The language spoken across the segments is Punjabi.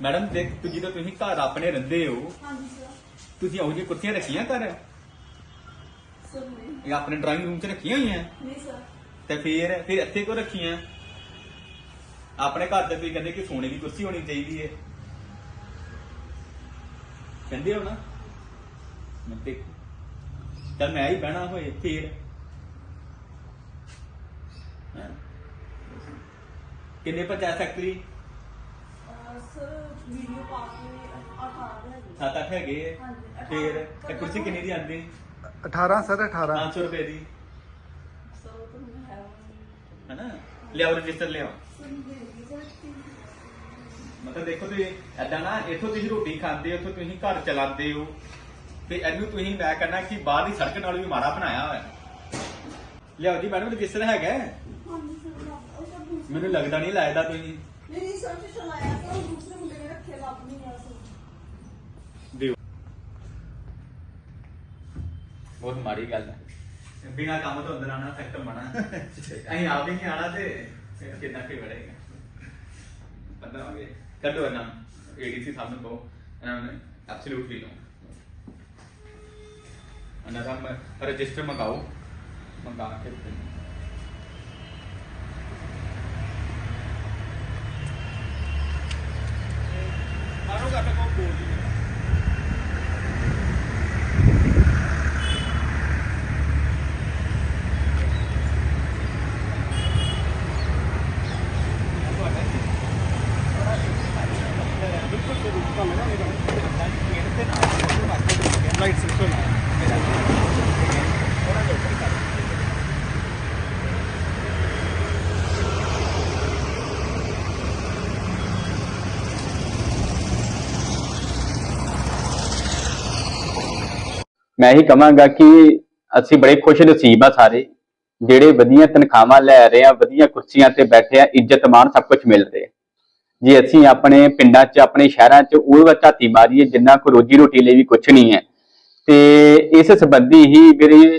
ਮੈਡਮ ਦੇਖ ਤੁਸੀਂ ਜਦੋਂ ਤੁਸੀਂ ਘਰ ਆਪਣੇ ਰਹਿੰਦੇ ਹੋ ਹਾਂਜੀ ਸਰ ਤੁਸੀਂ ਉਹੋ ਜਿਹੀ ਕੁਰਸੀਆਂ ਰੱਖੀਆਂ ਘਰ ਸਰ ਨਹੀਂ ਇਹ ਆਪਣੇ ਡਰਾਇੰਗ ਰੂਮ 'ਚ ਰੱਖੀਆਂ ਹੋਈਆਂ ਨਹੀਂ ਸਰ ਤੇ ਫਿਰ ਫਿਰ ਇੱਥੇ ਕਿਉਂ ਰੱਖੀਆਂ ਆਪਣੇ ਘਰ ਦੇ ਤੁਸੀਂ ਕਹਿੰਦੇ ਕਿ ਸੋਨੇ ਦੀ ਕੁਰਸੀ ਹੋਣੀ ਚਾਹੀਦੀ ਹੈ ਕਹਿੰਦੇ ਹੋ ਨਾ ਮੈਂ ਤੇ ਚੱਲ ਮੈਂ ਹੀ ਬਹਿਣਾ ਹੋਏ ਫਿਰ ਹੈਂ? ਕਿੰਨੇ ਪੰਚਾਇਤ ਸੈਕਟਰੀ ਅਹ ਸਰ ਵੀਡੀਓ ਪਾ ਕੇ 18 ਹੈ ਜੀ ਸੱਤ ਅੱਠ ਹੈਗੇ ਹੈ। ਹਾਂਜੀ, ਫਿਰ ਅਠਾਰਾਂ। ਇਹ ਕੁਰਸੀ ਕਿੰਨੀ ਦੀ ਆਂਦੀ? 18 ਸਰ 18 500 ਰੁਪਏ ਦੀ। ਸਰ ਉਹ ਤਾਂ ਮੈਂ ਹੈ ਉਹ। ਹੈਨਾ? ਲਿਆਓ ਰਜਿਸਟਰ ਲਿਆਓ। ਸਰ ਦੇ ਦਿਓ ਸਰ ਮਤਲਬ ਦੇਖੋ ਤੁਸੀਂ ਐਦਾਂ ਨਾ ਇੱਥੋਂ ਤੁਸੀਂ ਰੋਟੀ ਖਾਂਦੇ ਹੋ ਇੱਥੋਂ ਤੁਸੀਂ ਘਰ ਚਲਾਉਂਦੇ ਹੋ ਤੇ ਇਹਨੂੰ ਤੁਸੀਂ ਮੈਂ ਕਹਿੰਦਾ ਕਿ ਬਾਹਰ ਦੀ ਸੜਕ ਨਾਲ ਵੀ ਮਾੜਾ ਬਣਾਇਆ ਹੋਇਆ। ਲਿਆਓ ਜੀ ਮੈਡਮ ਰਜਿਸਟਰ ਹੈਗਾ? ਹੈ। ਹਾਂਜੀ ਸਰ ਉਹ ਦੂਸਰੇ ਮੈਨੂੰ ਲੱਗਦਾ ਨਹੀਂ ਲਾਇਦਾ ਤੁਸੀਂ। ਨਹੀਂ ਨਹੀਂ ਸਰ ਜੀ ਚਲਾਇਆ ਸਰ ਉਹ ਦੂਸਰੇ ਮੁੰਡੇ ਨੇ ਰੱਖਿਆ ਲੱਭ ਨਹੀਂ ਰਿਹਾ ਸਰ ਦਿਓ। ਬਹੁਤ ਮਾੜੀ ਗੱਲ ਹੈ। ਬਿਨਾ ਕੰਮ ਤੋਂ ਅੰਦਰ ਆਣਾ ਸੈਕਟਰ ਬਣਾ ਅਸੀਂ ਆਪ ਹੀ ਨਹੀਂ ਆਣਾ ਤੇ ਫਿਰ ਕਿੱਦਾਂ ਕੀ ਵੜੇਗਾ। ਪਤਾ ਹੋ ਗਿਆ ਕੱਢੋ ਇਹਨਾਂ ਏਡੀਸੀ ਸਾਹਿਬ ਨੂੰ ਕਹੋ। ਇਹਨਾਂ ਨੇ ਐਬਸੋਲੂਟਲੀ ਨੋ ਇਹਨਾਂ ਦਾ ਰਜਿਸਟਰ ਮੰਗਾਓ। ਮੰਗਾ ਕੇ ਫਿਰ ਮਾਰੋ ਘੱਟ ਕੋ ਬੋਲ ਮੈਂ ਹੀ ਕਹਾਂਗਾ ਕਿ ਅਸੀਂ ਬੜੇ ਖੁਸ਼ ਨਸੀਬ ਆ ਸਾਰੇ, ਜਿਹੜੇ ਵਧੀਆ ਤਨਖਾਹਾਂ ਲੈ ਰਹੇ ਆ, ਵਧੀਆ ਕੁਰਸੀਆਂ ਤੇ ਬੈਠੇ ਆ, ਇੱਜ਼ਤ ਮਾਣ ਸਭ ਕੁਝ ਮਿਲ ਰਿਹਾ। ਜੇ ਅਸੀਂ ਆਪਣੇ ਪਿੰਡਾਂ 'ਚ, ਆਪਣੇ ਸ਼ਹਿਰਾਂ 'ਚ ਉਹ ਝਾਤੀ ਮਾਰੀਏ, ਜਿੰਨਾ ਕੋ ਰੋਜੀ ਰੋਟੀ ਲਈ ਵੀ ਕੁਝ ਨਹੀਂ ਹੈ, ਤੇ ਇਸ ਸੰਬੰਧੀ ਹੀ ਮੇਰੇ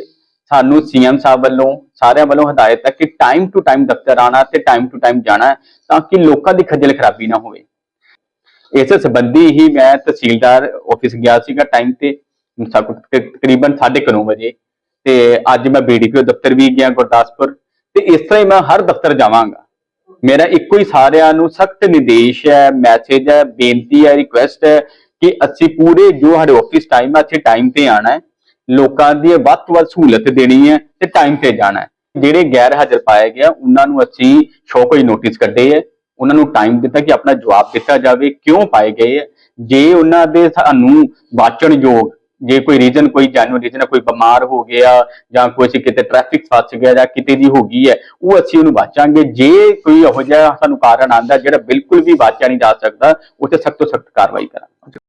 ਸਾਨੂੰ ਸੀਐਮ ਸਾਹਿਬ ਵੱਲੋਂ, ਸਾਰਿਆਂ ਵੱਲੋਂ ਹਦਾਇਤ ਹੈ ਕਿ ਟਾਈਮ ਟੂ ਟਾਈਮ ਦਫ਼ਤਰ ਆਣਾ ਤੇ ਟਾਈਮ ਟੂ ਟਾਈਮ ਜਾਣਾ ਤਾਂ ਕਿ ਲੋਕਾਂ ਦੀ ਖੱਜਲ ਖਰਾਬੀ ਨਾ ਹੋਵੇ। ਇਸ ਸੰਬੰਧੀ ਹੀ ਮੈਂ ਤਹਿਸੀਲਦਾਰ ਆਫਿਸ ਗਿਆ ਸੀਗਾ ਟਾਈਮ ਤੇ ਤਕਰੀਬਨ 9:30 ਵਜੇ। ਤੇ ਅੱਜ ਮੈਂ ਬੀਡੀਪੀਓ ਦਫ਼ਤਰ ਵੀ ਗਿਆ ਗੁਰਦਾਸਪੁਰ। ਤੇ ਇਸ ਤਰ੍ਹਾਂ ਹੀ ਮੈਂ ਹਰ ਦਫ਼ਤਰ ਜਾਵਾਂਗਾ। ਮੇਰਾ ਇੱਕੋ ਹੀ ਸਾਰਿਆਂ ਨੂੰ ਸਖਤ ਨਿਰਦੇਸ਼ ਹੈ ਮੈਸੇਜ ਹੈ, ਬੇਨਤੀ ਹੈ ਰਿਕੁਐਸਟ ਹੈ ਕਿ ਅਸੀਂ ਪੂਰੇ ਜੋ ਸਾਡੇ ਆਫਿਸ ਟਾਈਮ ਹੈ, ਅਸੀਂ ਟਾਈਮ ਤੇ ਆਣਾ ਹੈ। ਲੋਕਾਂ ਦੀ ਵੱਧ ਤੋਂ ਵੱਧ ਸਹੂਲਤ ਦੇਣੀ ਹੈ ਤੇ ਟਾਈਮ ਤੇ ਜਾਣਾ ਹੈ। ਜਿਹੜੇ ਗੈਰ ਹਾਜ਼ਰ ਪਾਏ ਗਿਆ ਉਹਨਾਂ ਨੂੰ ਅਸੀਂ ਸ਼ੋ ਕੋਈ ਨੋਟਿਸ ਕੱਢੇ ਹੈ। ਉਹਨਾਂ ਨੂੰ ਟਾਈਮ ਦਿੱਤਾ ਕਿ ਆਪਣਾ ਜਵਾਬ ਦਿੱਤਾ ਜਾਵੇ, ਕਿਉਂ ਪਾਏ ਗਏ ਹੈ। ਜੇ ਉਹਨਾਂ ਦੇ ਸਾਨੂੰ ਵਾਚਣ ਯੋਗ ਜੇ ਕੋਈ ਰੀਜ਼ਨ ਕੋਈ ਜੈਨੂਇਨ ਰੀਜ਼ਨ ਹੈ ਕੋਈ ਬਿਮਾਰ ਹੋ ਗਿਆ ਜਾਂ ਕੋਈ ਅਸੀਂ ਕਿਤੇ ਟ੍ਰੈਫਿਕ ਫਸ ਗਿਆ ਜਾਂ ਕਿਤੇ ਦੀ ਹੋ ਗਈ ਹੈ, ਉਹ ਅਸੀਂ ਉਹਨੂੰ ਵਾਚਾਂਗੇ। ਜੇ ਕੋਈ ਇਹੋ ਜਿਹਾ ਸਾਨੂੰ ਕਾਰਨ ਆਂਦਾ ਜਿਹੜਾ ਬਿਲਕੁਲ ਵੀ ਵਾਚਿਆ ਨਹੀਂ ਜਾ ਸਕਦਾ ਉੱਥੇ ਸਖਤ ਤੋਂ ਸਖਤ ਕਾਰਵਾਈ ਕਰਾਂਗੇ।